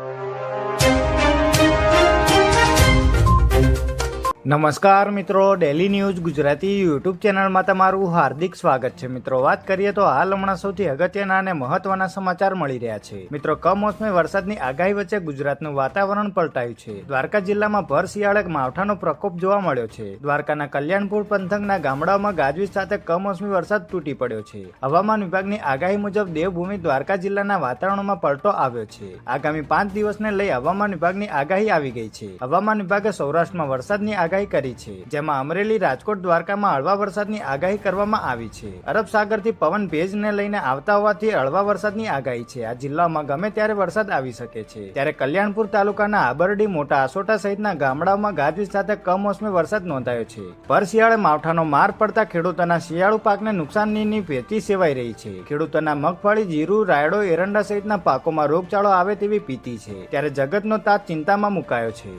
you. નમસ્કાર મિત્રો daily news Gujarati YouTube ચેનલમાં તમારું હાર્દિક સ્વાગત છે. મિત્રો, વાત કરીએ તો હાલ હમણાં સૌથી અગત્યના અને મહત્વના સમાચાર મળી રહ્યા છે. મિત્રો, કમોસમી વરસાદની આગાહી વચ્ચે ગુજરાતનું વાતાવરણ પલટાયું છે. દ્વારકા જિલ્લામાં ભર શિયાળે માવઠાનો પ્રકોપ જોવા મળ્યો છે. દ્વારકાના કલ્યાણપુર પંથકના ગામડાઓમાં ગાજવીજ સાથે કમોસમી વરસાદ તૂટી પડ્યો છે. હવામાન વિભાગની આગાહી મુજબ દેવભૂમિ દ્વારકા જિલ્લાના વાતાવરણમાં પલટો આવ્યો છે. આગામી પાંચ દિવસને લઈ હવામાન વિભાગની આગાહી આવી ગઈ છે. હવામાન વિભાગે સૌરાષ્ટ્રમાં વરસાદની આગાહી કરી છે. જેમાં અમરેલી રાજકોટ દ્વારકામાં હળવા વરસાદની આગાહી કરવામાં આવી છે. અરબ સાગરથી પવન ભેજને લઈને આવતા હોવાથી હળવા વરસાદની આગાહી છે. આ જિલ્લામાં ગમે ત્યારે વરસાદ આવી શકે છે. ત્યારે કલ્યાણપુર તાલુકાના આબરડી, મોટા આસોટા સહિતના ગામડાઓમાં ગાજવીજ સાથે કમોસમી વરસાદ નોંધાયો છે. પર શિયાળે માવઠાનો માર પડતા ખેડૂતોના શિયાળુ પાકને નુકસાનની ભેતી સેવાઈ રહી છે. ખેડૂતોના મગફળી, જીરું, રાયડો, એરંડા સહિતના પાકોમાં રોગચાળો આવે તેવી પીતી છે. ત્યારે જગતનો તાત ચિંતામાં મુકાયો છે.